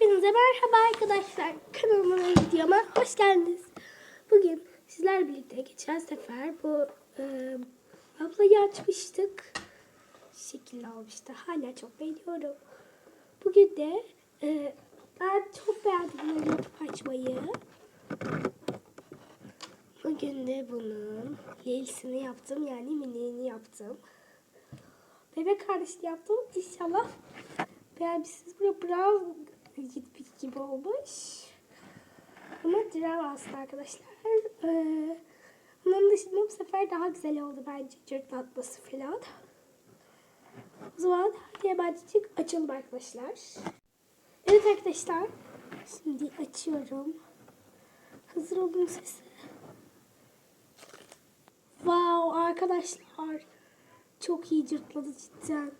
Hepinize merhaba arkadaşlar. Kanalıma videoma hoş geldiniz. Bugün sizler birlikte geçen sefer bu e, ablayı açmıştık. Şekilli olmuştu. Hala çok beğeniyorum. Bugün de e, ben çok beğendim bunu açmayı. Bugün de bunun Lil'sini yaptım. Yani miniğini yaptım. Bebek kardeşini yaptım. İnşallah beğenmişsiniz. Böyle brown gitmiş gibi olmuş. Ama draw aslında arkadaşlar. Ee, dışında bu sefer daha güzel oldu bence. Cırtlatması falan. O zaman hemencik açalım arkadaşlar. Evet arkadaşlar. Şimdi açıyorum. Hazır olun sesi. Wow arkadaşlar. Çok iyi cırtladı cidden.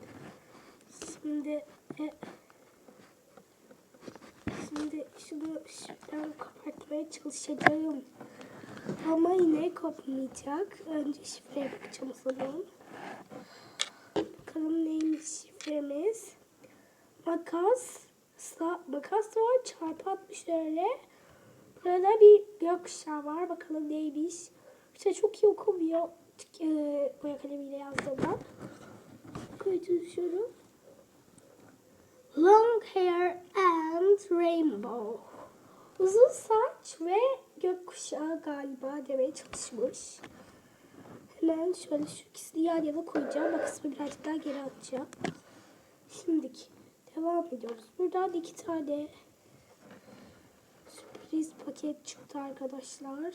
Şimdi e, şimdi şunu şuradan kapatmaya çalışacağım. Ama yine kopmayacak. Önce şifreye bakacağım zaman. Bakalım neymiş şifremiz. Makas. Makas var. Çarpı 60 öyle. Burada bir gökkuşağı var. Bakalım neymiş. İşte çok iyi okumuyor. E, boya kalemiyle yazdığımda. Koyacağım çalışıyorum. Long hair and rainbow. Uzun saç ve gökkuşağı galiba demeye çalışmış. Hemen şöyle şu ikisini yan yana koyacağım. Bak kısmı birazcık daha geri atacağım. Şimdiki devam ediyoruz. Buradan iki tane sürpriz paket çıktı arkadaşlar.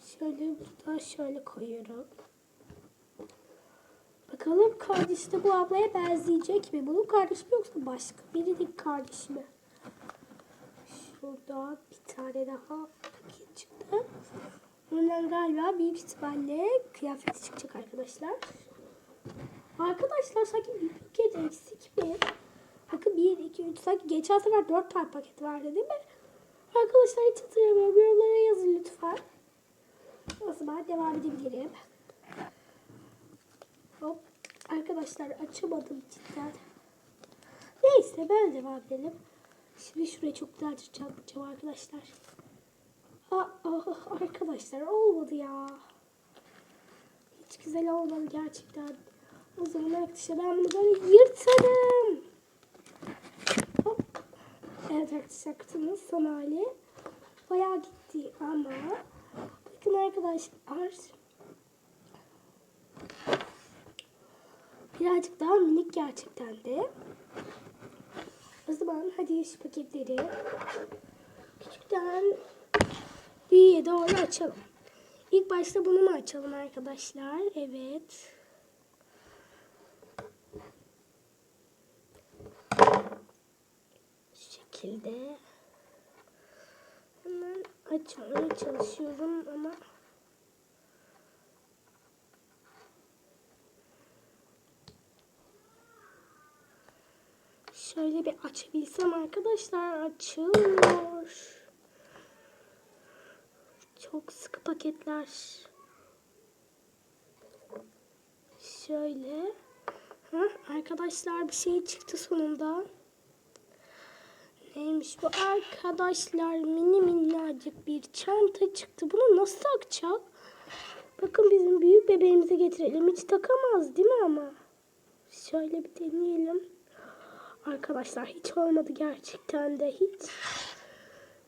Şöyle burada şöyle koyuyorum. Bakalım kardeşi de bu ablaya benzeyecek mi? Bunun kardeşi mi yoksa başka birinin kardeşi mi? Şurada bir tane daha paket çıktı. Bundan galiba büyük ihtimalle kıyafeti çıkacak arkadaşlar. Arkadaşlar sanki bir paket eksik mi? Bakın 1, 2, 3 sanki geçen sefer 4 tane paket vardı değil mi? Arkadaşlar hiç hatırlamıyorum. Yorumlara yazın lütfen. O zaman devam edebilirim. Hop. Arkadaşlar açamadım cidden. Neyse ben devam edelim. Şimdi şuraya çok güzel çarpacağım arkadaşlar. Aa, ah, arkadaşlar olmadı ya. Hiç güzel olmadı gerçekten. O zaman arkadaşlar ben bunu böyle yırtarım. Hop. Evet arkadaşlar kutunun son hali. Bayağı gitti ama bakın arkadaşlar birazcık daha minik gerçekten de. O zaman hadi şu paketleri küçükten büyüğe doğru açalım. İlk başta bunu mu açalım arkadaşlar? Evet. Şu şekilde. Hemen açmaya çalışıyorum ama Şöyle bir açabilsem arkadaşlar açılmıyor. Çok sıkı paketler. Şöyle. Ha, arkadaşlar bir şey çıktı sonunda. Neymiş bu arkadaşlar mini minnacık bir çanta çıktı. Bunu nasıl takacak? Bakın bizim büyük bebeğimize getirelim. Hiç takamaz değil mi ama? Şöyle bir deneyelim. Arkadaşlar hiç olmadı gerçekten de hiç.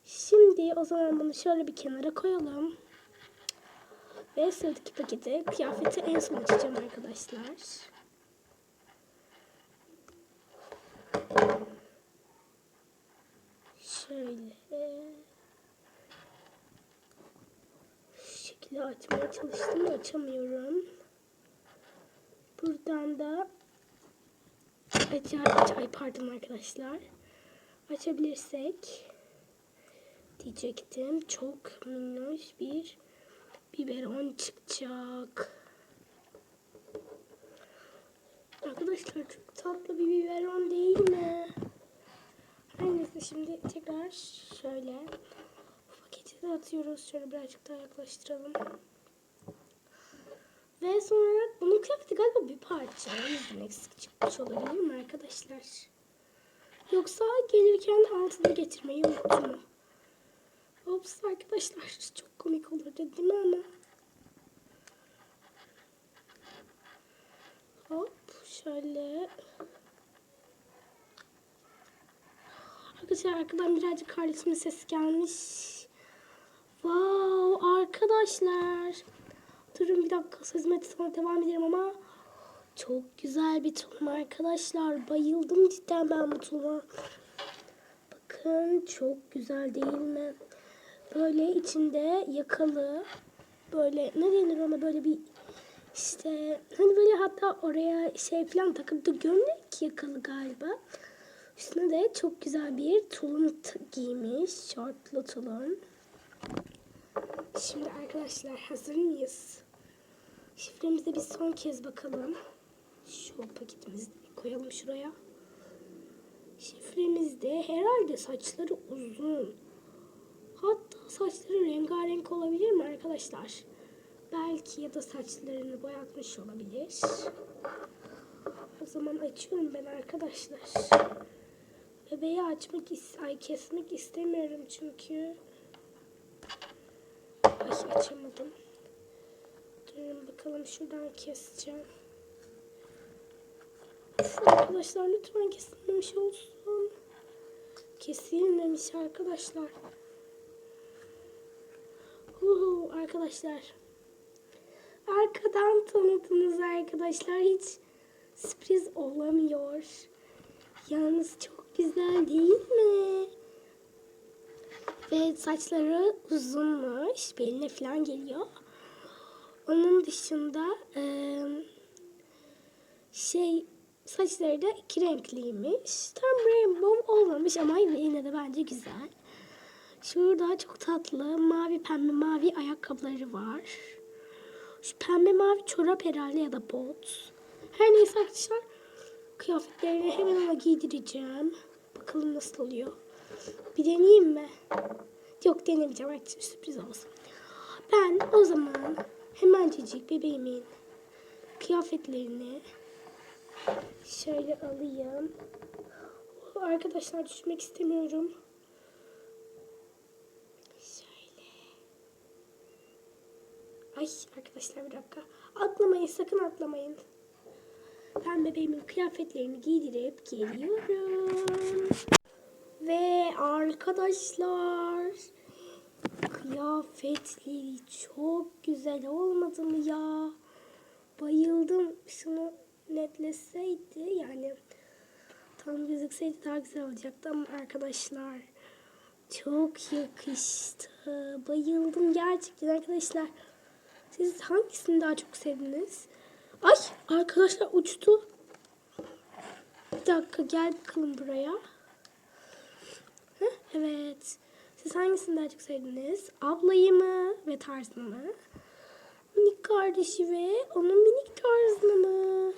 Şimdi o zaman bunu şöyle bir kenara koyalım. Ve sıradaki paketi kıyafeti en son açacağım arkadaşlar. Şöyle. Şu şekilde açmaya çalıştım da açamıyorum. Buradan da açar, aç, ay pardon arkadaşlar. Açabilirsek diyecektim. Çok minnoş bir biberon çıkacak. Arkadaşlar çok tatlı bir biberon değil mi? Her neyse şimdi tekrar şöyle paketi de atıyoruz. Şöyle birazcık daha yaklaştıralım. Ve sonra bunun kıyafeti galiba bir parça. O eksik çıkmış olabilir mi arkadaşlar? Yoksa gelirken altına getirmeyi unuttum? Ops arkadaşlar çok komik olurdu değil mi ama? Hop şöyle. Arkadaşlar arkadan birazcık kardeşimin sesi gelmiş. Wow arkadaşlar. Durun bir dakika sözüme sonra devam ederim ama çok güzel bir tulum arkadaşlar. Bayıldım cidden ben bu tuluma. Bakın çok güzel değil mi? Böyle içinde yakalı böyle ne denir ona böyle bir işte hani böyle hatta oraya şey falan takıp da gömlek yakalı galiba. Üstüne de çok güzel bir tulum giymiş. Şortlu tulum. Şimdi arkadaşlar hazır mıyız? Şifremize bir son kez bakalım. Şu paketimizi koyalım şuraya. Şifremizde herhalde saçları uzun. Hatta saçları rengarenk olabilir mi arkadaşlar? Belki ya da saçlarını boyatmış olabilir. O zaman açıyorum ben arkadaşlar. Bebeği açmak, ay kesmek istemiyorum çünkü. Ay açamadım. Durun bakalım şuradan keseceğim. Arkadaşlar lütfen kesilmemiş olsun. Kesilmemiş arkadaşlar. Uhu, arkadaşlar. Arkadan tanıdınız arkadaşlar. Hiç sürpriz olamıyor. Yalnız çok güzel değil mi? Ve saçları uzunmuş. Beline falan geliyor. Onun dışında eee, şey saçları da iki renkliymiş. Tam rainbow olmamış ama yine de bence güzel. Şurada çok tatlı mavi pembe mavi ayakkabıları var. Şu pembe mavi çorap herhalde ya da bot. Her neyse arkadaşlar kıyafetlerini hemen ona giydireceğim. Bakalım nasıl oluyor. Bir deneyeyim mi? Yok denemeyeceğim arkadaşlar sürpriz olsun. Ben o zaman hemencecik bebeğimin kıyafetlerini şöyle alayım. Arkadaşlar düşmek istemiyorum. Şöyle. Ay arkadaşlar bir dakika. Atlamayın sakın atlamayın. Ben bebeğimin kıyafetlerini giydirip geliyorum. Ve arkadaşlar kıyafetleri çok güzel olmadı mı ya? Bayıldım. Şunu netleseydi yani tam gözükseydi daha güzel olacaktı ama arkadaşlar çok yakıştı. Bayıldım gerçekten arkadaşlar. Siz hangisini daha çok sevdiniz? Ay arkadaşlar uçtu. Bir dakika gel bakalım buraya. Heh, evet. Siz hangisini daha çok sevdiniz? Ablayı mı ve tarzını mı? Minik kardeşi ve onun minik tarzını mı?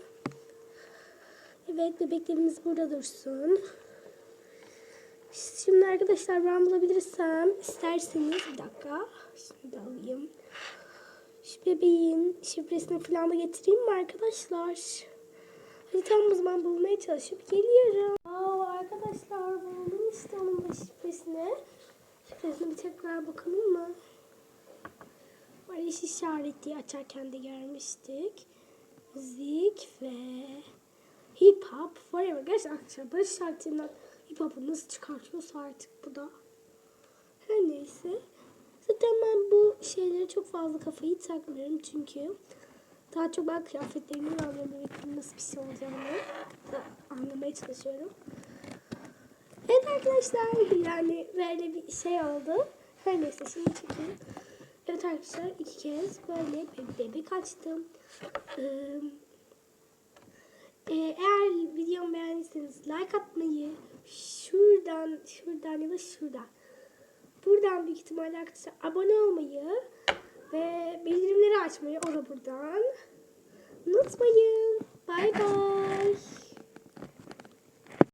Evet bebeklerimiz burada dursun. Şimdi arkadaşlar ben bulabilirsem isterseniz bir dakika. Şimdi alayım. Şu bebeğin şifresini falan da getireyim mi arkadaşlar? Hadi tamam o zaman bulmaya çalışıp geliyorum. Aa, arkadaşlar buldum işte onun da şifresini. Şifresine bir tekrar bakalım mı? Barış işareti açarken de görmüştük. Müzik ve hip hop forever. Gerçekten arkadaşlar barış işaretinden hip hop'u nasıl çıkartıyorsa artık bu da. Her neyse. Zaten ben bu şeylere çok fazla kafayı takmıyorum çünkü daha çok ben kıyafetlerimi alıyorum. Bebeklerin nasıl bir şey olacağını anlamaya çalışıyorum. Evet arkadaşlar yani böyle bir şey oldu. Her neyse şimdi çekeyim. Evet arkadaşlar iki kez böyle bir bebek açtım. Ee, eğer videomu beğendiyseniz like atmayı şuradan şuradan ya da şuradan buradan büyük ihtimalle arkadaşlar abone olmayı ve bildirimleri açmayı o da buradan unutmayın. Bay bay.